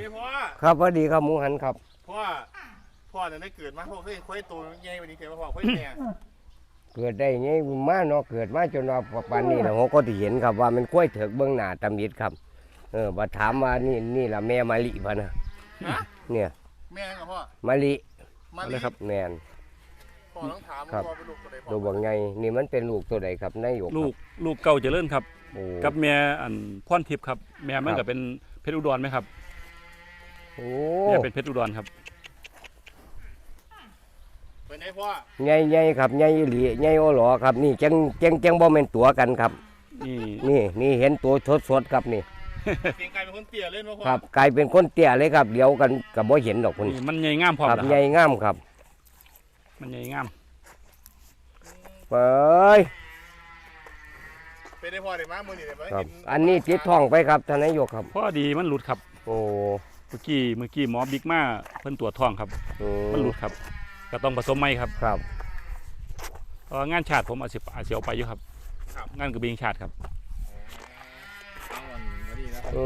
ไอ้พ่อครับสวัสดีครับหมูหันครับ พ่อพ่อเนี่ยได้เกิดมาพ่อเคยเคยตัวใหญ่กวันนี้เคยมาพ่อเคยแม่เกิดได้ไงมาเนาะเกิดมาจนว่าปานนี้นะผมก็ที่เห็นครับว่ามันกล้วยเถิกเบื้องหน้าตำมิดครับเออบัดถามว่านี่นี่ละแม่มะลิพะนะฮะเนี่ยแม่กับพ่อมะลิมาเลยครับแม่นพ่อต้องถามครับ พ่อเป็นลูกตัวใดพ่อดูบางไงนี่มันเป็นลูกตัวใดครับนายหยกลูกลูกเก่าเจริญครับโอ้กับแม่อันพ่อนทิพย์ครับ แม่มันครัก็บเป็นเพชรอุดรไหมครับ โอ้แม่เป็นเพชรอุดรครับ เป็นไงพ่อใหญ่ใหญ่ครับใหญ่อีหลีใหญ่โอหลอครับ นี่จังจังจังบ่แม่นตัวกันครับ นี่นี่นี่เห็นตัวสดๆครับนี่เสียงไก่เป็นคนเตี้ยเล่นวะพ่อครับกลายเป็นคนเตี้ยเลยครับเดี๋ยวกันกับบ่เห็นดอกคนนี่มันใหญ่งามพร้อมครับแล้วใหคญ่รับงามครับมันใหญ่งามเอ้ยเป็นไงพ่อเดี๋ยวมามือนี่เดี๋ยวมาครับ เห็อันนี้ติดท้องไปครับทานนายกครับ พอดีมันหลุดครับ โอ้ เมื่อกี้เมื่อกี้หมอบิ๊กมาเพิ่นตรวจท้องครับอืมันหลุดครับ ก็ต้องผสมใหม่ครับครับ เพราะว่างานชาติผมอาจจะอาจจะเอาไปอยู่ครับ งานกระเบียงชาติครับเอาวันมาดีนะโอ้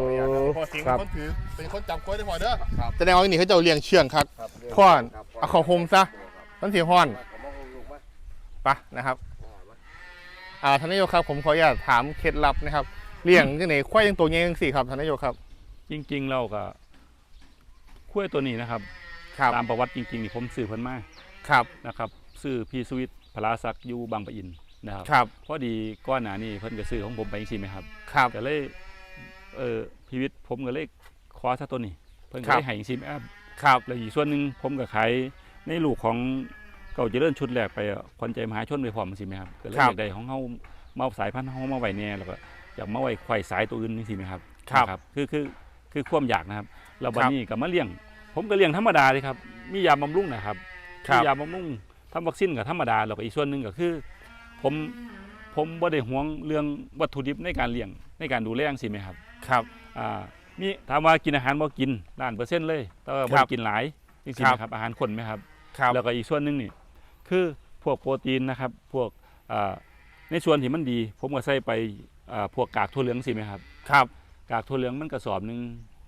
พ่อสิงครับเป็นคนถือเป็นคนจับกล้วยได้พ่อเด้อแสดงว่านี่เขาจะเอาเลี้ยงเชื่องครับ พ่อนเอาเขาโฮมซะ มันเสียห้อนไปะนะครับอ่าท่านนายกครับ ผมขออนุญาตถามเคล็ดลับนะครับเลี้ยงจังไหนควายยังตัวใหญ่ยังสี่ครับท่านนายกครับ จริงๆเราก็ คุ้วยตัวนี้นะครับ ครับตามประวัติจริงๆนี่ผมซื้อเพิ่นมาครับนะครับซื้อพีสวิตพลาซักอยู่บางปะอินนะครับครับ พอดีก้อนหนานี่เพิ่นก็ซื้อของผมไปจริงๆไหมครับครับ ก็เลยเออพีวิทย์ผมก็เลยคว้าซะตัวนี้ เพิ่นก็ครับได้ให้ซิมแอปครับ แล้วอีกส่วนหนึ่งผมก็ขายในลูกของเก่าเจริญชุดแรกไปควันใจมหาชนไปพร้อมสิไหมครับก็เลยอยากได้ของเฮามาสายพันธุ์เฮามาไว้แน่แล้วก็อยากมาไว้ไขว่สายตัวอื่นนี่สิไหมครับครับ นะคือคือ คือความอยากนะครับแล้วบัดครับนี้ก็มาเลี้ยง ผมก็เลี้ยงธรรมดาเลยครับ มียาบำรุงนะครับครับมียาบำรุงทำวัคซีนกับธรรมดาแล้วก็อีกส่วนหนึ่งก็คือ ผมผมบ่ได้ห่วงเรื่องวัตถุดิบในการเลี้ยงในการดูแลจังซี่ไหมครับครับอ่ามีถามว่ากินอาหารบ่กินล้านเปอร์เซ็นต์เลย แต่ว่าบ่ครัได้บกินหลายจริงครัๆบนะครับอาหารคนไหมครับครับแล้วก็อีกส่วนหนึ่งนี่คือพวกโปรตีนนะครับ พวกอ่าในส่วนที่มันดี ผมก็ใส่ไปอ่าพวกกากถั่วเหลืองสิไหมครับครับ กากถั่วเหลืองมันกระสอบหนึ่ง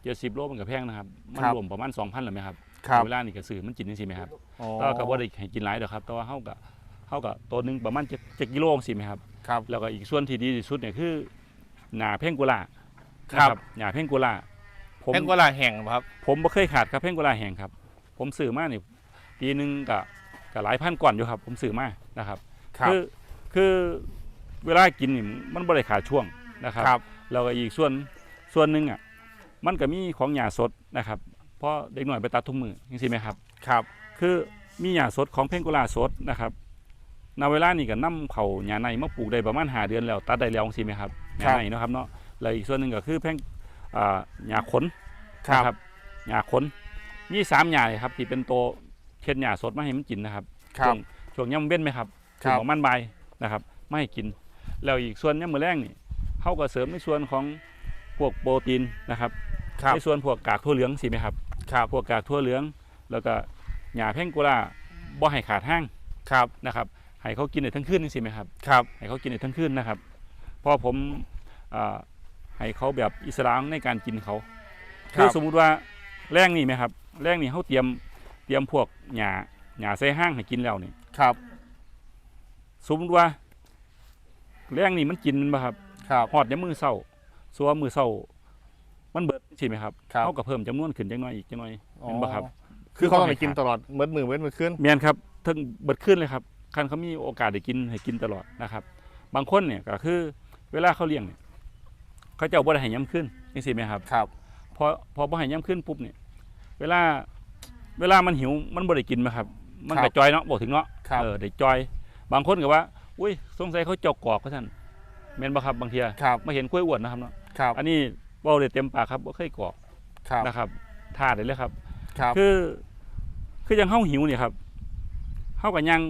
เจ็ดสิบโลมันก็แพงนะครับ มันครับรวมประมาณสองพันหรือไหมครับครับ เวลานี่ก็ซื้อมันกินนี่สิไหมครับอ๋อแต่ว่าก็บ่ได้ให้กินหลายดอกครับ แต่ว่าเฮาก็เฮาก็ตัวหนึงประมาณเจ็ดเจ็ดกิโลสิไหมครับ ครับ แล้วก็อีกส่วนที่ดีที่สุดเนี่ยคือหนาเพ่งกุลาครับ นะหนาเพ่งกุลาผมแพงกว่าลาแห่งบ่ครับ ผมบ่เคยขาดครับเพ่งกุลาแห่งครับ ผมซื้อมานี่ปีหนึงก็ก็หลายพันก่อนอยู่ครับ ผมซื้อมานะครับครับอคือเวลากินนี่มันบ่ได้ขาดช่วงนะครับ ครับ แล้วก็อีกส่วน ส่วนหนึ่งอะมันก็มีของหญ้าสดนะครับเพราะเด็กหน่อยไปตัดทุ่มมือจังซี่ไหมครับ ครับ คือมีหญ้าสดของเพงกุลาสดนะครับณเวลานี้ก็นํเขาหญ้าในมาปลูกได้ประมาณหาเดือนแล้วตัดได้แล้วจังซี่ไหมครับหญ้าในเนาะครับเนาะแล้วอีกส่วนหนึ่งก็คือเพงอ่าหญ้าขนครับนะหญ้าขนมีสามหญ้าเลยครับที่เป็นตัวเช็ดหญ้าสดมาให้มันกินนะครับครัช่วบงช่วงย่ำเว้นไหมครับคช่วรังบของมันใบายนะครับไม่ให้กิน แล้วอีกส่วนย่ำมือแรงนี่เขาก็เสริมในส่วนของ พวกโปรตีนนะครับครับในส่วนพวกกากทั่วเหลืองสิไหมครับครับพวกกากทั่วเหลือง แล้วก็หญ้าเพ่งกุลาบ่ให้ขาดห้างครับนะครับให้เขากินในทั้งคืนนี่สิไหมครับครับให้เขากินในทั้งคืนนะครับเพราะผมอ่าให้เขาแบบอิสระในการกินเขาครัคือบสมมุติว่าแรงนี่ไหมครับแรงนี่เขาเตรียมเตรียมพวกหญ้าหญ้าใส่ห้างให้กินแล้วนี่ครับ สมมติว่าแรงนี่มันกินมันบ่ครับครับหอดในมือเศร้า สัวามือเศร้า มันเบิดใช่ไหมครับครับ เขาก็เพิ่มจำนวนขึ้นจังน้อยอีกจังน้อยเห็นปะครับ คือเขาต้องไปกินตลอดเมื่อมือเว้นมือขึ้นเมียนครับทั้งเบิดขึ้นเลยครับคันเขามีโอกาสได้กินให้กินตลอดนะครับ บางคนเนี่ยก็คือ เวลาเขาเลี้ยงเนี่ยเขาจะเอาบ่ได้ให้ย้ำขึ้นนี่สิไหมครับครับ พอพอบ่ให้ย้ำขึ้นปุ๊บเนี่ยเวลาเวลามันหิวมันบ่ได้กินไหมครับ มันครัก็บ จอยเนาะบอกถึงเนาะครับ เออได้จอย บางคนก็ว่า อุ้ยสงสัยเขาเจอกกอกเขาท่านแม่นบ่ครับบางเทียครับ มาเห็นกล้วยอ้วนนะครับเนาะ ครับอันนี้เว้าได้เต็มปากครับบ่เคยกอกครับนะครับท่าได้เลยครับ ครับคือ คือยังเฮาหิวเนี่ยครับเฮาก็ยัง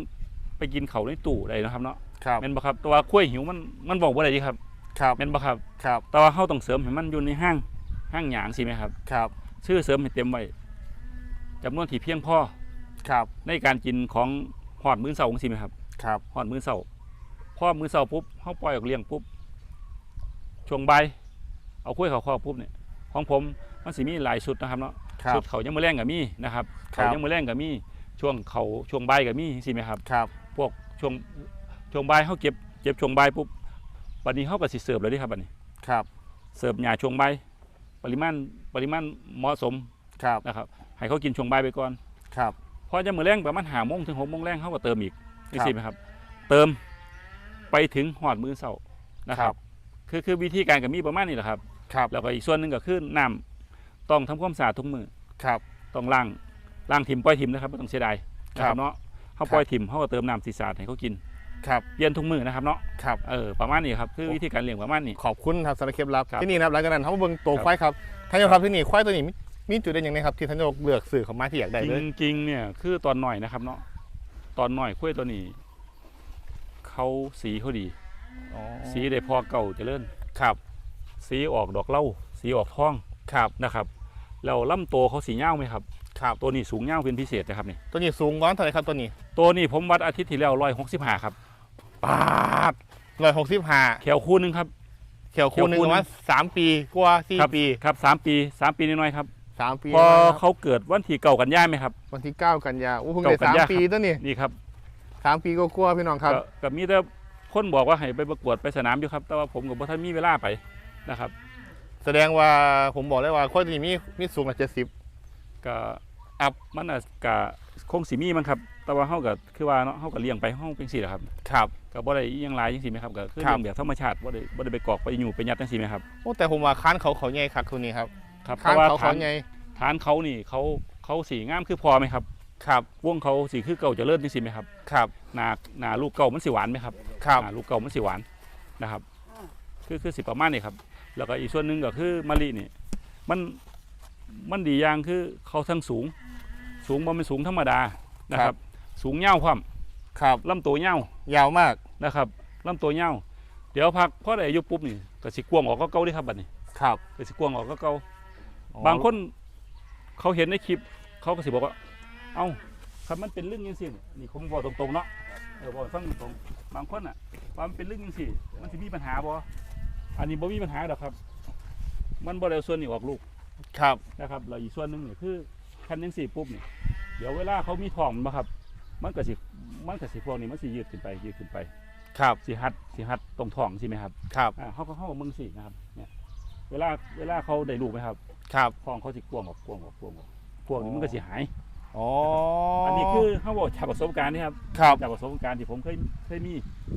ไปกินเขาวในตู้ได้นะครับเนาะครับแม่นบ่ครับแต่ว่ากล้วยหิวมันมันบอกบ่ได้ดีครับครับแม่นบ่ครับครับแต่ว่าเฮาต้องเสริมให้มันอยู่ในห้างห้างหยางสิไหมครับ ครับชื่อเสริมให้เต็มไว้จำนวนที่เพียงพอครับในการกินของหอดมื้อเช้าจังซี่ไหมครับ ครับหอดมื้อเช้าพอมื้อเช้าปุ๊บเฮาปล่อยออกเลี้ยงปุ๊บช่วงบ่าย เอากล้วยเขาคอกปุ๊บเนี่ยของผมมันสิมีหลายชุดนะครับเนาะครับชุดเขายังมือแรงกับมีนะครับครับเขายังมือแรงกับมีช่วงเขาช่วงบ่ายกับมีสิไหมครับ ครับ พวกช่วงช่วงบ่ายเขาเก็บเก็บช่วงบ่ายปุ๊บวันนี้เขาก็สิเสิร์ฟเลยดิครับวันนี้ครับ เสิร์ฟหญ้าช่วงบ่ายปริมาณปริมาณเหมาะสมครับ นะครับ ให้เขากินช่วงบ่ายไปก่อน ครับ พอจะมือแรงประมาณหาโมงถึงหกโมงแรงเขาก็เติมอีกนี่ครับสิไหมครับ เติมไปถึงหอดมือเสานะคครัรับบคือคือวิธีการกับมีประมาณนี้แหละครับ ครับแล้วก็อีกส่วนหนึ่งก็คือน้ำต้องทำความสะอาดทุกมือครับ ต้องล้างล้างถิ่มปล่อยถิ่มนะครับไม่ต้องเสียดายนะคครัรับบ เนาะเขาครับปล่อยถิ่มเขาก็เติมน้ำสีสะอาดให้เขากินครับเปลี่ยนทุกมือนะครับเนาะครับ เออประมาณนี้ครับคือวิธีการเลี้ยงประมาณนี้ ขอบคุณครับสำหรับเคล็ดลับครับที่นี่นะครับหลังจากนั้นเขามาเบิ่งตัวครับ ควายครับท่านนายกครับที่นี่ควายตัวนี้มีมีจุดเด่นอย่างไรครับที่ท่านนายกเลือกสื่อเขามาที่อยากได้จเลยริงๆเนี่ยคือตอนหน่อยนะครับเนาะตอนหน่อยคุ้ยตัวนี้เขาสีเขาดีอ๋อสีได้พอเก่าเจริญครับ สีออกดอกเหล้าสีออกทองครับนะครับแล้วลำตัวเขาสีเง่าไหมครับครับตัวนี้สูงเง่าเป็นพิเศษนะครับนี่ตัวนี้สูงร้อนเท่าไหร่ครับตัวนี้ ตัวนี้ผมวัดอาทิตย์ที่แล้วร้อยหกสิบห้าครับปาดร้อยหกสิบห้าแขวคู่หนึงครับเขียวคูหนึ่งเขียวคู่หนึ่งประมาณสามปีกว่าสี่ครับปีครับสามปีสามปีน้อยๆครับสามปีพอนะครับเขาเกิดวันที่เก่ากันย่าไหมครับ วันที่เก้ากันยาอู้เพิ่งเก้าได้กันสามยาปีตัวนี้นี่ครับสามปีก็กลัวๆพี่น้องครับก็ก็มีแต่คนบอกว่าให้ไปประกวดไปสนามอยู่ครับ แต่ว่าผมกับพ่ท่านมีเวลาไป นะครับ แสดงว่าผมบอกได้ว่าควายตัวนี้มีมีสูงกว่าเจ็ดสิบก็อัพมันอาจกะคงสิมีมั้งครับ แต่ว่าเฮาก็คือว่าเนาะเฮาก็เลี้ยงไปเฮาเป็นสิแหละครับครับ ก็บ่ได้อิหยังหลายจังซี่ไหมครับก็คือครับ เลี้ยงแบบธรรมชาติบ่ได้บ่ได้ไปกอกไปอยู่ไปยัดจังซี่ไหมครับโอ้แต่ผมว่าค้านเขาเขาใหญ่คักตัวนี้ครับครับเพค้านราะว่าเขาฐาเขานใหญ่ฐานเขานี่เขาเขาสีงามคือพอไหมครับครับวงเขาสีคือเก่าเจะเลิศจังซี่ไหมครับครับหน้าหน้าลูกเก่ามันสิหวานไหมครับครับอ่าลูกเก่ามันสิหวานนะครับ คือคือสิประมาณนี้ครับ แล้วก็อีกส่วนหนึ่งก็คือมะลินี่มันมันดีอย่างคือเขาทั้งสูง สูงบ่แมันสูงธรรมดานะครับ สูงเง่าวความครับลำตัวเง่าวยาวมากนะครับลำตัวเง่าวเดี๋ยวพักพอได้อายุปุ๊บนี่ก็สิกวางออกก็เก่าเด้ครับบัดนี้ครับก็สิกวางออกก็เก่าอ๋อบางคนเขาเห็นในคลิปเขาก็สิบอกว่า เอ้าครับมันเป็นเรื่องยังสินี่ผมบอกตรงๆเนาะเออบอกให้ฟังตรงๆบางคนอะว่ามันเป็นเรื่องยังสิมันจะมีปัญหาบ่ อันนี้บ่มีปัญหาดอกครับ มันบ่ได้เอาส่วนนี้ออกลูกครับ นะครับแล้วอีกส่วนหนึงนี่คือคันยังสิปุ๊บนี่เดี๋ยวเวลาเขามีท้องมาครับ มันก็สิมันก็สิพวกนี้มันสิยืดขึ้นไปยืดขึ้นไปครับสิหัดสิหัดตรงท้องใช่ไหมครับครับอ่าเขาก็เข้ากับมึงสินะครับเนี่ยเวลาเวลาเขาได้ลูกไหมครับครับท้องเขาสิกวางออกกวางออกกวางออกพวกนี้มันก็สิหายอ๋ออัอันนี้คือเขาบอกจากประสบการณ์นี่ครับครับจากประสบการณ์ที่ผมเคยเคยมี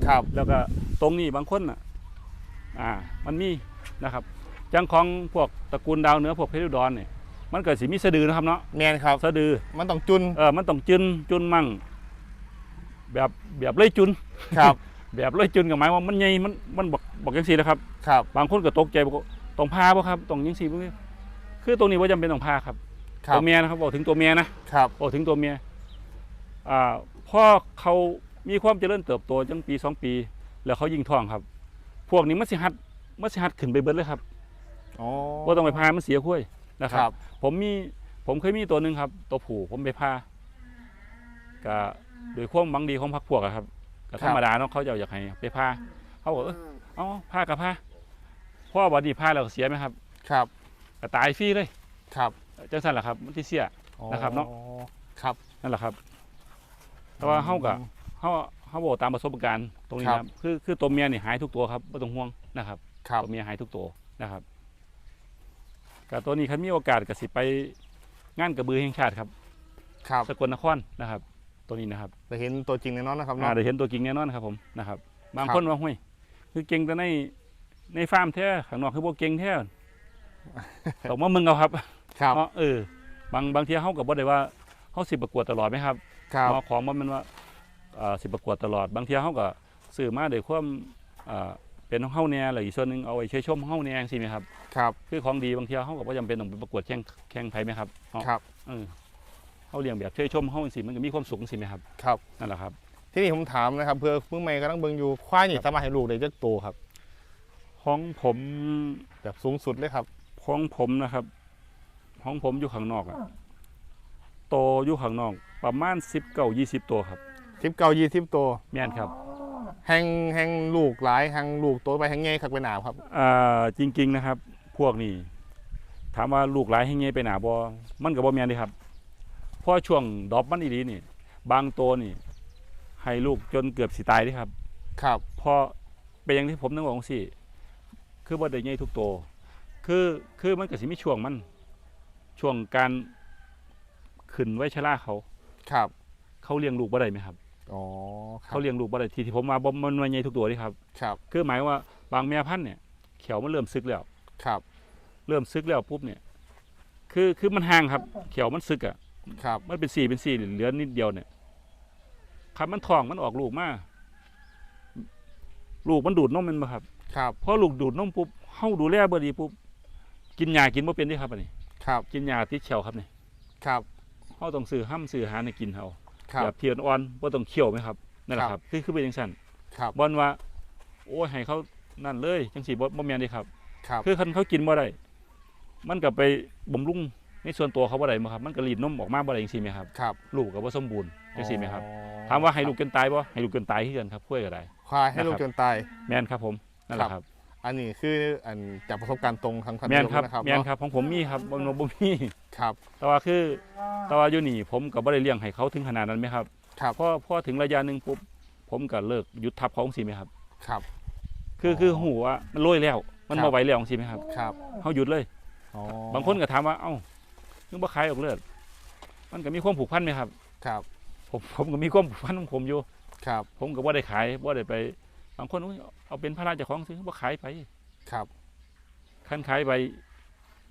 ครับ แล้วก็ตรงนี้บางคนอะ อ่ามันมีนะครับจังของพวกตระกูลดาวเหนือพวกเพชรอุดรเนี่ยมันเกิดสิมีสะดือนะครับเนาะแมนครับ สะดือมันต้องจุนเออมันต้องจุนจุนมั่ง แบบแบบเลยจุนครับ แบบเลยจุนกับหมายว่ามันใหญ่มันมันบอกบอกยังสี่นะครับ ครับ บางคนก็ตกใจบอกว่าต้องพาป่ะครับต้องยังสี่พวกนี้คือตรงนี้ว่าจำเป็นต้องพาครับครับตัวเมียนะครับบอกถึงตัวเมียนะครับโอ้ถึงตัวเมียอ่าพ่อเขามีความเจริญเติบโตจังปีสองปี แล้วเขายิงท้องครับ พวกนี้มันสิหัดมันสิหัดขึ้นไปเบิดเลยครับอ๋อ ว่าต้องไปพามันเสียคุ้ยนะคครัรับ บ ผมมีผมเคยมีตัวหนึ่งครับ ตัวผู้ผมไปพาก็โดยความหวังดีของพรรคพวกอะครับก็ธรรมดาเนาะเขาจะอยากให้ไปพาเขาบอกเออเอาพากับพาพ่อบอดีพาแล้วก็เสียไหมครับครับก็ตายฟรีเลยครับจังสั่นแหละครับมันที่เสียอ๋อนะครับเนาะครับนั่นแหละครับ แต่ว่าเขากับเขา เขาบอกตามประสบการณ์ตรงนี้ครับนะครับ คือคือตัวเมียนี่หายทุกตัวครับไม่ต้องห่วงนะครับ ครับ ตัวเมียหายทุกตัวนะครับกับตัวนี้คันมีโอกาสก็สิไปงานกระบือแห่งชาติครับครับสกลนครนะครับ ตัวนี้นะครับจะเห็นตัวจริงแน่นอนนะครับอ่าเนาะได้เห็นตัวจริงแน่นอนครับผมนะครับ บางครับ คนว่าห้วยคือเก่งแต่ในในฟาร์มแท้ข้างนอกคือพวกเก่งแท้ต้องมามึงเอาครับครับเพราะเออบางบางทีเขากับบ่ได้ว่าเขาสิประกวดตลอดไหมครับครับเนาะของมันมันว่าเอ่อ สิประกวดตลอด บางทีเขาก็ซื้อมาด้วยความเอ่อเป็นของเฮาแหน่หรืออีกส่วนหนึงเอาไว้ช่วยชมเฮาแหน่สิไหมครับครับคือของดีบางทีเขาก็บ่จำเป็นต้องไปประกวดแข่งแข่งไผไหมครับเนาะครับเออเฮาเลี้ยงแบบช่วยชมเฮาสิมันก็มีความสุขสิไหมครับครับนั่นแหละครับ ที่นี่ผมถามนะครับเพื่อเพิ่งใหม่กำลังเบิ่งอยู่ควายนี่สามารถให้ลูกได้จักโตวครับ ของผมแบบสูงสุดเลยครับของผมนะครับของผมอยู่ข้างนอกอะโตอยู่ข้างนอกประมาณ19 20ตัวครับ สิบเก้ายี่สิบตัวแม่นครับแห่งแห่งลูกหลายแห่งลูกโตไปแห่งใหญ่คักเป็นหนาวครับอ่าจริง ๆนะครับ พวกนี้ถามว่าลูกหลายให้เงยไปหนาบ่มันก็บ่แม่นเด้ครับเพราะช่วงดอกมันอีหลีนี่ บางตัวนี่ ให้ลูกจนเกือบสิตายเด้ครับ ครับเพราะเป็นอย่างที่ผมนึกว่าจังซี่คือบ่ได้ใหญ่ทุกตัวคือคือมันก็สิมีช่วงมัน ช่วงการขึ้นไว้ชราเขา ครับ เขาเลี้ยงลูกบ่ได้ไหมครับ อ๋อครับเขาเลี้ยงลูกบ่ได้ที่ที่ผมมาบ่มันว่าใหญ่ทุกตัวเด้ครับ ครับคือหมายว่าบางแม่พันธุ์เนี่ยเขียวมันเริ่มซึกแล้ว ครับเริ่มซึกแล้วปุ๊บเนี่ย คือคือมันห่างครับ เขียวมันซึกอะ ครับมันเป็นสี่เป็นสี่เหลือนิดเดียวเนี่ยครับมันท้องมันออกลูกมาลูกมันดูดนมแมันมาครับครับพอลูกดูดนมปุ๊บเฮาดูแลบ่ดีปุ๊บกินยากินบ่เป็นเด้ครับอันนี้ ครับกินยาติดเขียวครับนี่ครับเฮาต้องซื้อห้ํซื้ออาหารให้กินเฮา ครับ แบบเพียนอ่อนบ่ต้องเคี่ยวไหมครับนั่นแหละคครัรับบคือคือเป็นจังซั่นครับบ่นว่า โอ้ยให้เขานั่นเลยจังซี่บ่บ่แม่นเด้ครับ ครับคือคันเขากินบ่ได้มันก็ไปบำรุงในส่วนตัวเขาบ่ได้บ่ครับ มันก็รีดนมออกมาบ่ได้จังซี่ไหมครับ ครับลูกก็บ่สมบูรณ์จังซี่ไหมครับอ๋อถามว่าให้ลูกเกินตายบ่ให้ลูกเกินตายคือกันครับคุยก็ได้ควายให้ลูกนะครับจนตายแม่นครับผมนั่นแหละครับ อันนี้คืออันจากประสบการณ์ตรงทางพันแม่นธุ์ครับนะครับแม่นเนาะครับของผมมีครับบ่แม่นบ่มีครับ แต่ว่าคือแต่ว่าอยู่นี่ผมก็บ่ได้เลี้ยงให้เขาถึงขนาดนั้นไหมครับครับพอพอถึงระยะหนึงปุ๊บผมก็เลิกหยุดทับเขาจังซี่ไหมครับครับ คือคือหูว่ามันโรยแล้ว มันครับบ่ไหวแล้วจังซี่ไหมครับครับเฮาหยุดเลยอ๋อบางคนก็ถามว่าเอ้านึกบ่ขายออกเลือดมันก็มีความผูกพันไหมครับ ครับ ผมผมก็มีความผูกพันของผมอยู่ ครับ ผมก็บ่ได้ขายบ่ได้ไป บางคนอุ๊ยเอาเป็นภาระเจ้าของซื้อบ่ขายไป ครับคันขายไป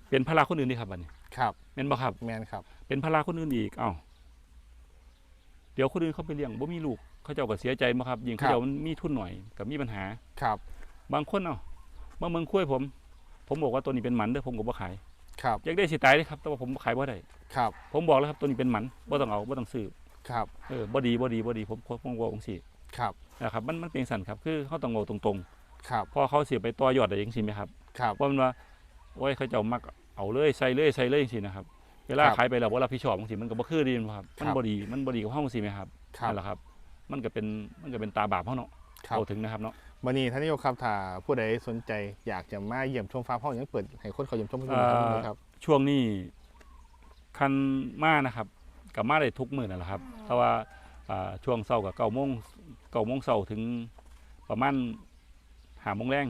เป็นภาระคนอื่นนี่ครับบัดนี้ครับแม่นบ่ครับ แมนครับ เป็นภาระคนอื่นอีก เอ้าเดี๋ยวคนอื่นเขาไปเลี้ยงบ่มีลูกเขาเจ้าก็เสียใจบ่ครับยิ่งเขาเจ้ามันมีทุนหน่อยก็มีปัญหา ครับ บางคนเอ้าบางเมืองคุยผม ผมบอกว่าตัวนี้เป็นหมันเด้อผมก็บ่ขายครับ อยากได้สิตายเด้อครับ แต่ว่าผมบ่ขายบ่ได้ครับ ผมบอกแล้วครับตัวนี้เป็นหมันบ่ต้องเอาบ่ต้องซื้อครับ เออบ่ดีบ่ดีบ่ดีผมผมผมบอกจังซี่ ครับนะครับมันมันเป็นสั่นครับคือเขาต้องเอาตรงครับๆพอเขาเสียไปต่อยอดได้จังซี่ไหมครับครับ ว่ามันว่าโอ้ยเขาเจ้ามักเอาเลยใส่เลยใส่เลยจังซี่นะครับเวลาครับขายไปแล้วบ่รับผิดชอบจังซี่มันก็บ่คือดีนะครับครัมันบบ่ดีมันบ่ดีกับเฮาจังซี่ไหมครับครับนั่นแหละครับ มันก็เป็นมันก็เป็นตาบาปเฮาเนาะครับเอาถึงนะครับเนาะวันนี้ท่านนายกครับถ้าผู้ใดสนใจอยากจะมาเยี่ยมชมฟาร์มห้องยังเปิดให้คนเขาเยี่ยมชมอยู่นะครับ ช่วงนี้คันมานะครับกับมาได้ทุกมื้อนั่นแหละครับเพราะว่าอ่าช่วงเช้ากับ9โมง 9โมงเช้าถึงประมาณ5โมงแรง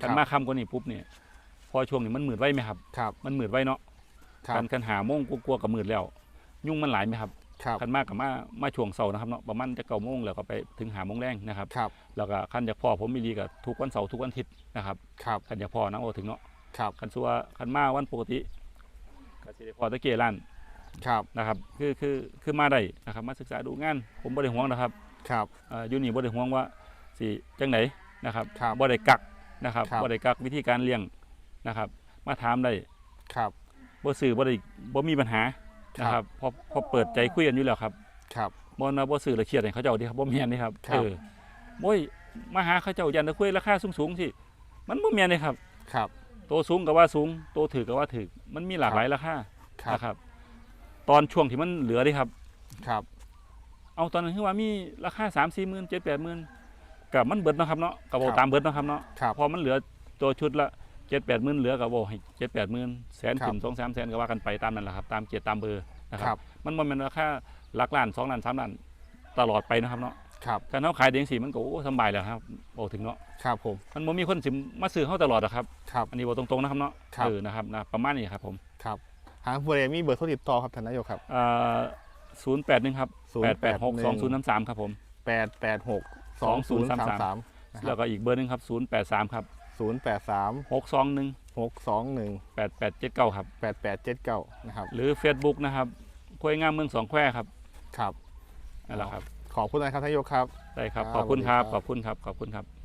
คันมาค่ำกว่านี้ปุ๊บเนี่ยพอช่วงนี้มันมืดไว้ไหมครับ ครับ มันมืดไว้เนาะครับคันคันหาโมงกลัวาๆกับมืดแล้ว ยุ่งมันหลายไหมครับครับคันมากกับมามาช่วงเสาร์นะครับเนาะประมาณจะเก้าโมงแล้วก็ไปถึงหาโมงแรงนะครับครับแล้วก็คันอยากพ่อผมมีดีกับทุกวันเสาร์ทุกวันอาทิตย์นะครับครับคันอยากพ่อนะโอถึงเนาะครับคันสัวาคันมาวันปกติก็สิได้พ่อตะเกียร้านครับนะครับ คือคือคือมาได้นะครับ มาศึกษาดูงาน ผมบ่ได้ห่วงนะครับ ครับอ่าอยู่นี่บ่ได้ห่วงว่าสิจังไหนนะครับครับบ่ได้กักนะครับครับ บ่ได้กักวิธีการเลี้ยงนะครับ มาถามได้ครับ บ่ซื้อบ่ได้บ่มีปัญหานะครับพอพอเปิดใจคุยกันอยู่แล้วครับครับ บ่นะบ่ซื้อแล้วเครียดให้เขาเจ้าดิครับบ่แม่นนี่ครับครับ เออโอ้ยมาหาเขาเจ้ายันตะคุยราคาสูงๆสิมันบ่แม่นนี่ครับ ครับโตสูงก็ว่าสูงโตถือก็ว่าถือมันมีหลากหลายราคาครับ นะครับ ตอนช่วงที่มันเหลือเดิครับ ครับ เอาตอนนั้นคือว่ามีราคา3 4หมื่น7 8หมื่นก็มันเบิดเนาะครับเนาะก็บ่ครับตามเบิดเนาะครับเนาะครับ พอมันเหลือตัวชุดละ7 8หมื่นเหลือก็บ่ให้7 8หมื่นแสนครับขึ้น2 3แสนก็ว่ากันไปตามนั้นแหละครับตามเกียรติตามเบอร์นะคครัรับ บ มันบ่แม่นราคาหลักล้าน2ล้าน3ล้านตลอดไปนะครับเนาะครับ การเขาขายเด้งสีมันก็โอ้สำบายแล้วครับโอ้ถึงเนาะครับผม มันมันบ่มีคนสิมาซื้อเขาตลอดหรอกครับครับ อันนี้บอกตรงๆนะครับเนาะครับ เออนะครับนะประมาณนี้ครับผม ครับหางผู้ใดมีเบอร์โทรติดต่อครับท่านนายกครับอ่า ศูนย์แปดหนึ่งครับแปดแปดหกสองศูนย์สามครับผมแปดแปดหกสองศูนย์สามสามแล้วก็อีกเบอร์หนึงครับศูนย์แปดสามครับศูนย์แปดสามหกสองหนึ่งหกสองหนึ่งแปดแปดเจ็ดเก้าครับแปดแปดเจ็ดเก้านะครับหรือ Facebook นะครับคุยงามเมืองสองแควครับครับนั่นแหละครับขอบคุณนะครับท่านนายกครับได้ครับครับขอบคุณครับสวัสดีขครับอบคุณครับขอบคุณครับ